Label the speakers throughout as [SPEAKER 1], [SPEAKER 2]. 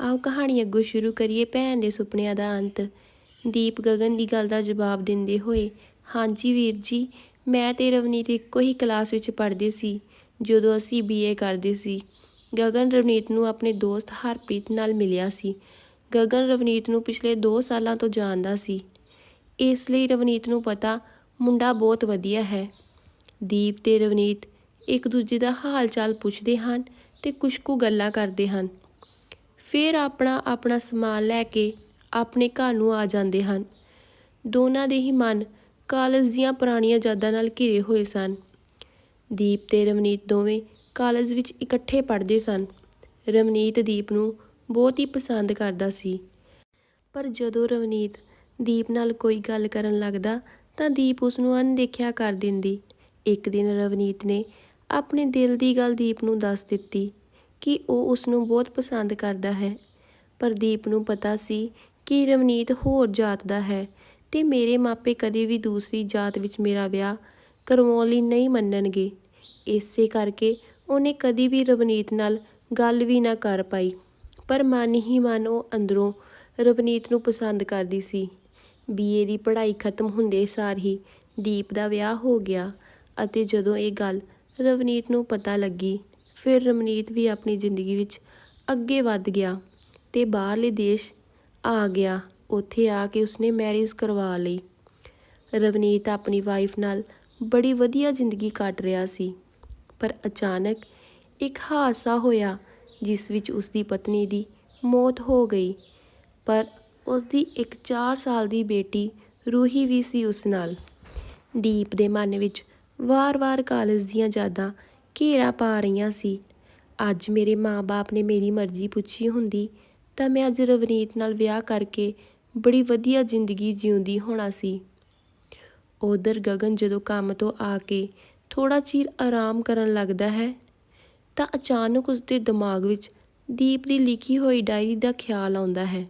[SPEAKER 1] ਆਓ ਕਹਾਣੀ ਅੱਗੋਂ ਸ਼ੁਰੂ ਕਰੀਏ ਭੈਣ ਦੇ ਸੁਪਨਿਆਂ ਦਾ ਅੰਤ। ਦੀਪ ਗਗਨ ਦੀ ਗੱਲ ਦਾ ਜਵਾਬ ਦਿੰਦੇ ਹੋਏ, ਹਾਂਜੀ ਵੀਰ ਜੀ, ਮੈਂ ਤੇ ਰਵਨੀਤ ਇੱਕੋ ਹੀ ਕਲਾਸ ਵਿੱਚ ਪੜ੍ਹਦੇ ਸੀ, ਜਦੋਂ ਅਸੀਂ ਬੀਏ ਕਰਦੇ ਸੀ। ਗਗਨ ਰਵਨੀਤ ਨੂੰ ਆਪਣੇ ਦੋਸਤ ਹਰਪ੍ਰੀਤ ਨਾਲ ਮਿਲਿਆ ਸੀ। ਗਗਨ ਰਵਨੀਤ ਨੂੰ ਪਿਛਲੇ 2 ਸਾਲਾਂ ਤੋਂ ਜਾਣਦਾ ਸੀ। ਇਸ ਲਈ ਰਵਨੀਤ ਨੂੰ ਪਤਾ ਮੁੰਡਾ ਬਹੁਤ ਵਧੀਆ ਹੈ। ਦੀਪ ਤੇ ਰਵਨੀਤ ਇੱਕ ਦੂਜੇ ਦਾ ਹਾਲ ਚਾਲ ਪੁੱਛਦੇ ਹਨ ਤੇ ਕੁਝ ਕੁ ਗੱਲਾਂ ਕਰਦੇ ਹਨ। ਫਿਰ ਆਪਣਾ ਆਪਣਾ ਸਮਾਨ ਲੈ ਕੇ ਆਪਣੇ ਘਰ ਨੂੰ ਆ ਜਾਂਦੇ ਹਨ। ਦੋਨਾਂ ਦੇ ਹੀ ਮਨ ਕਾਲਜ ਦੀਆਂ ਪੁਰਾਣੀਆਂ ਯਾਦਾਂ ਨਾਲ ਘਿਰੇ ਹੋਏ ਸਨ। ਦੀਪ ਤੇ ਰਵਨੀਤ ਦੋਵੇਂ ਕਾਲਜ ਵਿੱਚ ਇਕੱਠੇ ਪੜ੍ਹਦੇ ਸਨ। ਰਵਨੀਤ ਦੀਪ ਨੂੰ ਬਹੁਤ ਹੀ ਪਸੰਦ ਕਰਦਾ ਸੀ। ਪਰ ਜਦੋਂ ਰਵਨੀਤ ਦੀਪ ਨਾਲ ਕੋਈ ਗੱਲ ਕਰਨ ਲੱਗਦਾ ਤਾਂ ਦੀਪ ਉਸ ਨੂੰ ਅਣਦੇਖਿਆ ਕਰ ਦਿੰਦੀ। ਇੱਕ ਦਿਨ ਰਵਨੀਤ ਨੇ ਆਪਣੇ ਦਿਲ ਦੀ ਗੱਲ ਦੀਪ ਨੂੰ ਦੱਸ ਦਿੱਤੀ ਕਿ ਉਹ ਉਸ ਨੂੰ ਬਹੁਤ ਪਸੰਦ ਕਰਦਾ ਹੈ। ਪਰ ਦੀਪ ਨੂੰ ਪਤਾ ਸੀ ਕਿ ਰਵਨੀਤ ਹੋਰ ਜਾਤ ਦਾ ਹੈ ਤੇ ਮੇਰੇ ਮਾਪੇ ਕਦੇ ਵੀ ਦੂਸਰੀ ਜਾਤ ਵਿੱਚ ਮੇਰਾ ਵਿਆਹ ਕਰਵਾਉਣ ਲਈ ਨਹੀਂ ਮੰਨਣਗੇ। ਇਸੇ ਕਰਕੇ ਉਹਨੇ ਕਦੀ ਵੀ ਰਵਨੀਤ ਨਾਲ ਗੱਲ ਵੀ ਨਾ ਕਰ ਪਾਈ। ਪਰ ਮਨ ਹੀ ਮਨ ਉਹ ਅੰਦਰੋਂ ਰਵਨੀਤ ਨੂੰ ਪਸੰਦ ਕਰਦੀ ਸੀ। ਬੀਏ ਦੀ ਪੜ੍ਹਾਈ ਖਤਮ ਹੁੰਦੇ ਸਾਰ ਹੀ ਦੀਪ ਦਾ ਵਿਆਹ ਹੋ ਗਿਆ ਅਤੇ ਜਦੋਂ ਇਹ ਗੱਲ ਰਵਨੀਤ ਨੂੰ ਪਤਾ ਲੱਗੀ ਫਿਰ ਰਵਨੀਤ ਵੀ ਆਪਣੀ ਜ਼ਿੰਦਗੀ ਵਿੱਚ ਅੱਗੇ ਵੱਧ ਗਿਆ ਤੇ ਬਾਹਰਲੇ ਦੇਸ਼ ਆ ਗਿਆ। ਉੱਥੇ ਆ ਕੇ ਉਸਨੇ ਮੈਰਿਜ ਕਰਵਾ ਲਈ। ਰਵਨੀਤ ਆਪਣੀ ਵਾਈਫ ਨਾਲ ਬੜੀ ਵਧੀਆ ਜ਼ਿੰਦਗੀ ਕੱਟ ਰਿਹਾ ਸੀ। ਪਰ ਅਚਾਨਕ ਇੱਕ ਹਾਦਸਾ ਹੋਇਆ, ਜਿਸ ਵਿੱਚ ਉਸ ਦੀ ਪਤਨੀ ਦੀ ਮੌਤ ਹੋ ਗਈ। ਪਰ ਉਸ ਦੀ ਇੱਕ 4 ਸਾਲ ਦੀ ਬੇਟੀ ਰੂਹੀ ਵੀ ਸੀ ਉਸ ਨਾਲ। ਦੀਪ ਦੇ ਮਨ ਵਿੱਚ ਵਾਰ-ਵਾਰ ਕਾਲਜ ਦੀਆਂ ਯਾਦਾਂ ਘੇਰਾ ਪਾ ਰਹੀਆਂ ਸੀ। ਅੱਜ ਮੇਰੇ ਮਾਂ-ਬਾਪ ਨੇ ਮੇਰੀ ਮਰਜ਼ੀ ਪੁੱਛੀ ਹੁੰਦੀ ਤਾਂ ਮੈਂ ਅੱਜ ਰਵਨੀਤ ਨਾਲ ਵਿਆਹ ਕਰਕੇ ਬੜੀ ਵਧੀਆ ਜ਼ਿੰਦਗੀ ਜਿਉਂਦੀ ਹੋਣਾ ਸੀ। ਉਧਰ ਗਗਨ ਜਦੋਂ ਕੰਮ ਤੋਂ ਆ ਕੇ ਥੋੜਾ ਚਿਰ ਆਰਾਮ ਕਰਨ ਲੱਗਦਾ ਹੈ ਤਾਂ ਅਚਾਨਕ ਉਸ ਦੇ ਦਿਮਾਗ ਵਿੱਚ ਦੀਪ ਦੀ ਲਿਖੀ ਹੋਈ ਡਾਇਰੀ ਦਾ ਖਿਆਲ ਆਉਂਦਾ ਹੈ,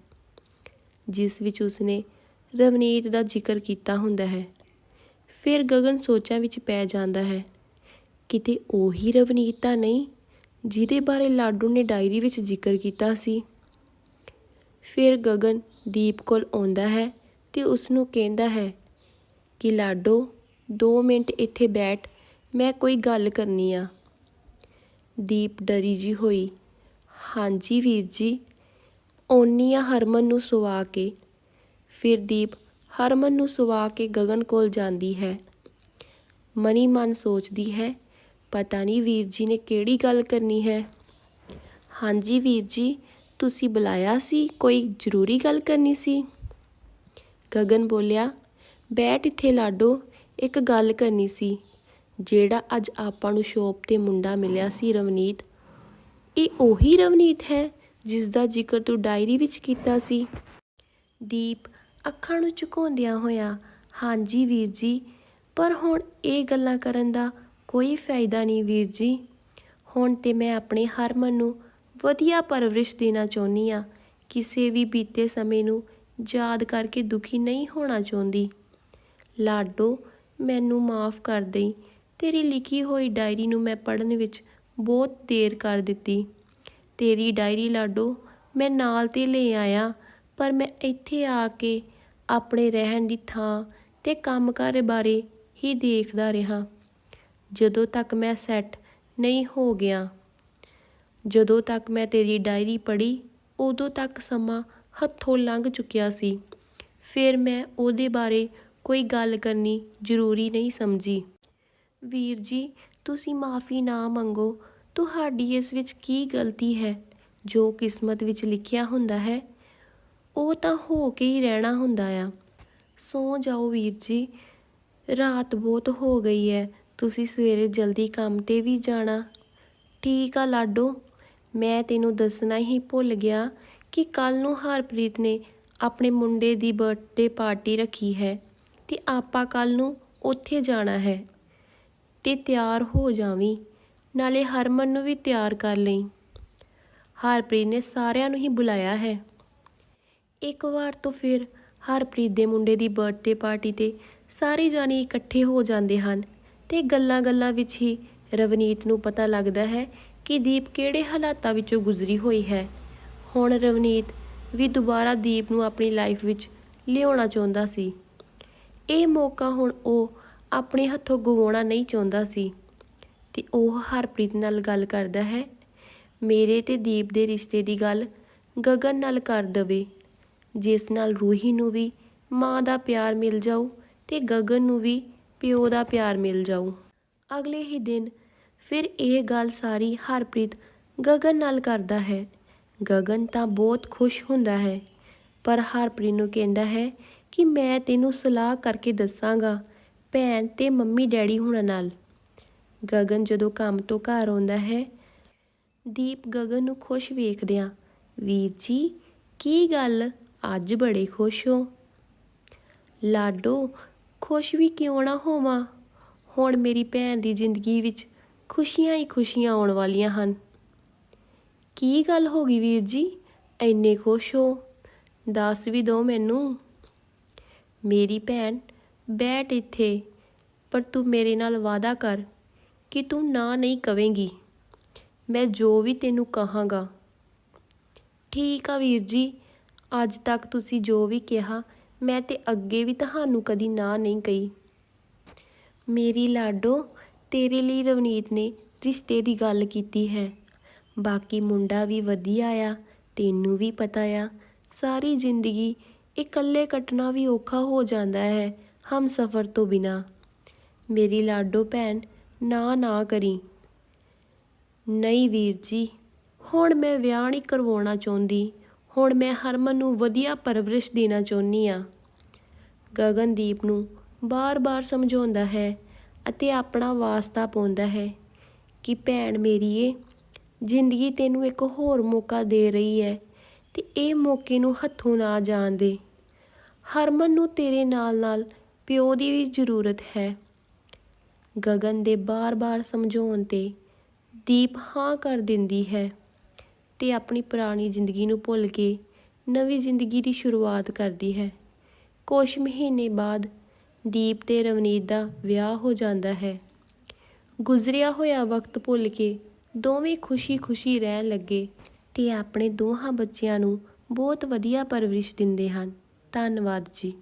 [SPEAKER 1] ਜਿਸ ਵਿੱਚ ਉਸਨੇ ਰਵਨੀਤ ਦਾ ਜ਼ਿਕਰ ਕੀਤਾ ਹੁੰਦਾ ਹੈ। ਫਿਰ ਗਗਨ ਸੋਚਾਂ ਵਿੱਚ ਪੈ ਜਾਂਦਾ ਹੈ ਕਿਤੇ ਉਹੀ ਰਵਨੀਤ ਤਾਂ ਨਹੀਂ, ਜਿਹਦੇ ਬਾਰੇ ਲਾਡੂ ਨੇ ਡਾਇਰੀ ਵਿੱਚ ਜ਼ਿਕਰ ਕੀਤਾ ਸੀ। ਫਿਰ ਗਗਨ ਦੀਪ ਕੋਲ ਆਉਂਦਾ ਹੈ ਤੇ ਉਸ ਨੂੰ ਕਹਿੰਦਾ ਹੈ ਕਿ ਲਾਡੋ 2 ਮਿੰਟ ਇੱਥੇ ਬੈਠ, ਮੈਂ ਕੋਈ ਗੱਲ ਕਰਨੀ ਆ। ਦੀਪ ਡਰੀ ਜੀ ਹੋਈ, ਹਾਂਜੀ ਵੀਰ ਜੀ ਓਨੀ ਆ ਹਰਮਨ ਨੂੰ ਸੁਵਾ ਕੇ। ਫਿਰ ਦੀਪ ਹਰਮਨ ਨੂੰ ਸੁਵਾ ਕੇ ਗਗਨ ਕੋਲ ਜਾਂਦੀ ਹੈ। ਮਨੀ ਮਨ ਸੋਚਦੀ ਹੈ ਪਤਾ ਨਹੀਂ ਵੀਰ ਜੀ ਨੇ ਕਿਹੜੀ ਗੱਲ ਕਰਨੀ ਹੈ। ਹਾਂਜੀ ਵੀਰ ਜੀ, ਤੁਸੀਂ ਬੁਲਾਇਆ ਸੀ, ਕੋਈ ਜ਼ਰੂਰੀ ਗੱਲ ਕਰਨੀ ਸੀ? ਗਗਨ ਬੋਲਿਆ, ਬੈਠ ਇੱਥੇ ਲਾਡੋ, ਇੱਕ ਗੱਲ ਕਰਨੀ ਸੀ, ਜਿਹੜਾ ਅੱਜ ਆਪਾਂ ਨੂੰ ਸ਼ੋਪ ਤੇ ਮੁੰਡਾ ਮਿਲਿਆ ਸੀ ਰਵਨੀਤ। ਇਹ ਉਹੀ ਰਵਨੀਤ ਹੈ ਜਿਸ ਦਾ ਜ਼ਿਕਰ ਤੂੰ ਡਾਇਰੀ ਵਿੱਚ ਕੀਤਾ ਸੀ। ਦੀਪ ਅੱਖਾਂ ਨੂੰ ਝੁਕਾਉਂਦਿਆਂ ਹੋਇਆ, ਹਾਂਜੀ ਵੀਰ ਜੀ, ਪਰ ਹੁਣ ਇਹ ਗੱਲਾਂ ਕਰਨ ਦਾ ਕੋਈ ਫਾਇਦਾ ਨਹੀਂ ਵੀਰ ਜੀ। ਹੁਣ ਤੇ ਮੈਂ ਆਪਣੇ ਹਰ ਮਨ ਨੂੰ ਵਧੀਆ ਪਰਵਰਿਸ਼ ਦੇਣਾ ਚਾਹੁੰਦੀ ਆ ਕਿਸੇ ਵੀ ਬੀਤੇ ਸਮੇਂ ਨੂੰ ਯਾਦ ਕਰਕੇ ਦੁਖੀ ਨਹੀਂ ਹੋਣਾ ਚਾਹੁੰਦੀ। ਲਾਡੋ, ਮੈਨੂੰ ਮਾਫ ਕਰ ਦੇਈ। ਤੇਰੀ ਲਿਖੀ ਹੋਈ ਡਾਇਰੀ ਨੂੰ ਮੈਂ ਪੜ੍ਹਨ ਵਿੱਚ ਬਹੁਤ ਦੇਰ ਕਰ ਦਿੱਤੀ। ਤੇਰੀ ਡਾਇਰੀ ਲਾਡੋ, ਮੈਂ ਨਾਲ ਤੇ ਲੈ ਆਇਆ, ਪਰ ਮੈਂ ਇੱਥੇ ਆ ਕੇ ਆਪਣੇ ਰਹਿਣ ਦੀ ਥਾਂ ਤੇ ਕੰਮਕਾਰ ਬਾਰੇ ਹੀ ਦੇਖਦਾ ਰਿਹਾ। ਜਦੋਂ ਤੱਕ ਮੈਂ ਸੈੱਟ ਨਹੀਂ ਹੋ ਗਿਆ, ਜਦੋਂ ਤੱਕ ਮੈਂ ਤੇਰੀ ਡਾਇਰੀ ਪੜ੍ਹੀ, ਉਦੋਂ ਤੱਕ ਸਮਾਂ ਹੱਥੋਂ ਲੰਘ ਚੁੱਕਿਆ ਸੀ। ਫਿਰ ਮੈਂ ਉਹਦੇ ਬਾਰੇ ਕੋਈ ਗੱਲ ਕਰਨੀ ਜ਼ਰੂਰੀ ਨਹੀਂ ਸਮਝੀ। ਵੀਰ ਜੀ, ਤੁਸੀਂ ਮਾਫੀ ਨਾ ਮੰਗੋ। ਤੁਹਾਡੀ ਇਸ ਵਿੱਚ ਕੀ ਗਲਤੀ ਹੈ? ਜੋ ਕਿਸਮਤ ਵਿੱਚ ਲਿਖਿਆ ਹੁੰਦਾ ਹੈ, ਉਹ ਤਾਂ ਹੋ ਕੇ ਹੀ ਰਹਿਣਾ ਹੁੰਦਾ ਆ। ਸੋ ਜਾਓ ਵੀਰ ਜੀ। ਰਾਤ ਬਹੁਤ ਹੋ ਗਈ ਹੈ। ਤੁਸੀਂ ਸਵੇਰੇ ਜਲਦੀ ਕੰਮ ਤੇ ਵੀ ਜਾਣਾ। ਠੀਕ ਆ ਲਾਡੋ, ਮੈਂ ਤੈਨੂੰ ਦੱਸਣਾ ਹੀ ਭੁੱਲ ਗਿਆ ਕਿ ਕੱਲ ਨੂੰ ਹਰਪ੍ਰੀਤ ਨੇ ਆਪਣੇ ਮੁੰਡੇ ਦੀ ਬਰਥਡੇ ਪਾਰਟੀ ਰੱਖੀ ਹੈ ਤੇ ਆਪਾਂ ਕੱਲ ਨੂੰ ਉੱਥੇ ਜਾਣਾ ਹੈ ਤੇ ਤਿਆਰ ਹੋ ਜਾਵੀਂ, ਨਾਲੇ ਹਰਮਨ ਨੂੰ ਵੀ ਤਿਆਰ ਕਰ ਲਈ। ਹਰਪ੍ਰੀਤ ਨੇ ਸਾਰਿਆਂ ਨੂੰ ਹੀ ਬੁਲਾਇਆ ਹੈ। ਇੱਕ ਵਾਰ ਤੋਂ ਫਿਰ ਹਰਪ੍ਰੀਤ ਦੇ ਮੁੰਡੇ ਦੀ ਬਰਥਡੇ ਪਾਰਟੀ ਤੇ ਸਾਰੇ ਜਾਣੇ ਇਕੱਠੇ ਹੋ ਜਾਂਦੇ ਹਨ ਤੇ ਗੱਲਾਂ-ਗੱਲਾਂ ਵਿੱਚ ਹੀ ਰਵਨੀਤ ਨੂੰ ਪਤਾ ਲੱਗਦਾ ਹੈ ਕਿ ਦੀਪ ਕਿਹੜੇ ਹਾਲਾਤਾਂ ਵਿੱਚੋਂ ਗੁਜ਼ਰੀ ਹੋਈ ਹੈ। ਹੁਣ ਰਵਨੀਤ ਵੀ ਦੁਬਾਰਾ ਦੀਪ ਨੂੰ ਆਪਣੀ ਲਾਈਫ ਵਿੱਚ ਲਿਆਉਣਾ ਚਾਹੁੰਦਾ ਸੀ। ਇਹ ਮੌਕਾ ਹੁਣ ਉਹ ਆਪਣੇ ਹੱਥੋਂ ਗਵਾਉਣਾ ਨਹੀਂ ਚਾਹੁੰਦਾ ਸੀ। ਤੇ ਉਹ ਹਰਪ੍ਰੀਤ ਨਾਲ ਗੱਲ ਕਰਦਾ ਹੈ, ਮੇਰੇ ਤੇ ਦੀਪ ਦੇ ਰਿਸ਼ਤੇ ਦੀ ਗੱਲ ਗਗਨ ਨਾਲ ਕਰ ਦਵੇ। ਜਿਸ ਨਾਲ ਰੂਹੀ ਨੂੰ ਵੀ ਮਾਂ ਦਾ ਪਿਆਰ ਮਿਲ ਜਾਊ ਤੇ ਗਗਨ ਨੂੰ ਵੀ ਪਿਓ ਦਾ ਪਿਆਰ ਮਿਲ ਜਾਊ। ਅਗਲੇ ਹੀ ਦਿਨ ਫਿਰ ਇਹ ਗੱਲ ਸਾਰੀ ਹਰਪ੍ਰੀਤ ਗਗਨ ਨਾਲ ਕਰਦਾ ਹੈ। ਗਗਨ ਤਾਂ ਬਹੁਤ ਖੁਸ਼ ਹੁੰਦਾ ਹੈ, ਪਰ ਹਰਪ੍ਰੀਤ ਨੂੰ ਕਹਿੰਦਾ ਹੈ ਕਿ ਮੈਂ ਤੈਨੂੰ ਸਲਾਹ ਕਰਕੇ ਦੱਸਾਂਗਾ, ਭੈਣ ਤੇ ਮੰਮੀ ਡੈਡੀ ਹੁਣਾਂ ਨਾਲ। ਗਗਨ ਜਦੋਂ ਕੰਮ ਤੋਂ ਘਰ ਆਉਂਦਾ ਹੈ, ਦੀਪ ਗਗਨ ਨੂੰ ਖੁਸ਼ ਵੇਖਦਿਆਂ, ਵੀਰ ਜੀ, ਕੀ ਗੱਲ? ਅੱਜ ਬੜੇ ਖੁਸ਼ ਹੋ। ਲਾਡੋ ਖੁਸ਼ ਵੀ ਕਿਉਂ ਨਾ ਹੋਵਾਂ? ਹੁਣ ਮੇਰੀ ਭੈਣ ਦੀ ਜ਼ਿੰਦਗੀ ਵਿੱਚ ਖੁਸ਼ੀਆਂ ਹੀ ਖੁਸ਼ੀਆਂ ਆਉਣ ਵਾਲੀਆਂ ਹਨ। ਕੀ ਗੱਲ ਹੋ ਗਈ ਵੀਰ ਜੀ? ਐਨੇ ਖੁਸ਼ ਹੋ? ਦੱਸ ਵੀ ਦੋ ਮੈਨੂੰ। ਮੇਰੀ ਭੈਣ, ਬੈਠ ਇੱਥੇ, ਪਰ ਤੂੰ ਮੇਰੇ ਨਾਲ ਵਾਅਦਾ ਕਰ ਕਿ ਤੂੰ ਨਾ ਨਹੀਂ ਕਵੇਂਗੀ। ਮੈਂ ਜੋ ਵੀ ਤੈਨੂੰ ਕਹਾਂਗਾ। ਠੀਕ ਆ ਵੀਰ ਜੀ, ਅੱਜ ਤੱਕ ਤੁਸੀਂ ਜੋ ਵੀ ਕਿਹਾ ਮੈਂ ਤੇ ਅੱਗੇ ਵੀ ਤੁਹਾਨੂੰ ਕਦੀ ਨਾ ਨਹੀਂ ਕਹੀ। ਮੇਰੀ ਲਾਡੋ, ਤੇਰੇ ਲਈ ਰਵਨੀਤ ਨੇ ਰਿਸ਼ਤੇ ਦੀ ਗੱਲ ਕੀਤੀ ਹੈ। ਬਾਕੀ ਮੁੰਡਾ ਵੀ ਵਧੀਆ ਆ, ਤੈਨੂੰ ਵੀ ਪਤਾ ਆ। ਸਾਰੀ ਜ਼ਿੰਦਗੀ ਇਕੱਲੇ ਕੱਟਣਾ ਵੀ ਔਖਾ ਹੋ ਜਾਂਦਾ ਹੈ, ਹਮ ਸਫਰ ਤੋਂ ਬਿਨਾ। ਮੇਰੀ ਲਾਡੋ ਭੈਣ ਨਾ ਨਾ ਕਰੀ। ਨਹੀਂ ਵੀਰ ਜੀ, ਹੁਣ ਮੈਂ ਵਿਆਹ ਨਹੀਂ ਕਰਵਾਉਣਾ ਚਾਹੁੰਦੀ। ਹੁਣ ਮੈਂ ਹਰਮਨ ਨੂੰ ਵਧੀਆ ਪਰਵਰਿਸ਼ ਦੇਣਾ ਚਾਹੁੰਦੀ ਆ ਗਗਨਦੀਪ ਨੂੰ ਬਾਰ-ਬਾਰ ਸਮਝਾਉਂਦਾ ਹੈ ਅਤੇ ਆਪਣਾ ਵਾਸਤਾ ਪਾਉਂਦਾ ਹੈ ਕਿ, ਭੈਣ ਮੇਰੀਏ, ਜ਼ਿੰਦਗੀ ਤੈਨੂੰ ਇੱਕ ਹੋਰ ਮੌਕਾ ਦੇ ਰਹੀ ਹੈ ਤੇ ਇਹ ਮੌਕੇ ਨੂੰ ਹੱਥੋਂ ਨਾ ਜਾਣ ਦੇ। ਹਰਮਨ ਨੂੰ ਤੇਰੇ ਨਾਲ-ਨਾਲ ਪਿਓ ਦੀ ਵੀ ਜ਼ਰੂਰਤ ਹੈ। ਗਗਨ ਦੇ ਬਾਰ-ਬਾਰ ਸਮਝਾਉਣ ਤੇ ਦੀਪ ਹਾਂ ਕਰ ਦਿੰਦੀ ਹੈ। ਤੇ ਆਪਣੀ ਪੁਰਾਣੀ ਜ਼ਿੰਦਗੀ ਨੂੰ ਭੁੱਲ ਕੇ ਨਵੀਂ ਜ਼ਿੰਦਗੀ ਦੀ ਸ਼ੁਰੂਆਤ ਕਰਦੀ ਹੈ। ਕੁਝ ਮਹੀਨੇ ਬਾਅਦ ਦੀਪ ਤੇ ਰਵਨੀਤ ਦਾ ਵਿਆਹ ਹੋ ਜਾਂਦਾ ਹੈ। ਗੁਜ਼ਰਿਆ ਹੋਇਆ ਵਕਤ ਭੁੱਲ ਕੇ ਦੋਵੇਂ ਖੁਸ਼ੀ-ਖੁਸ਼ੀ ਰਹਿਣ ਲੱਗੇ ਤੇ ਆਪਣੇ ਦੋਹਾਂ ਬੱਚਿਆਂ ਨੂੰ ਬਹੁਤ ਵਧੀਆ ਪਰਵਰਿਸ਼ ਦਿੰਦੇ ਹਨ। ਧੰਨਵਾਦ ਜੀ।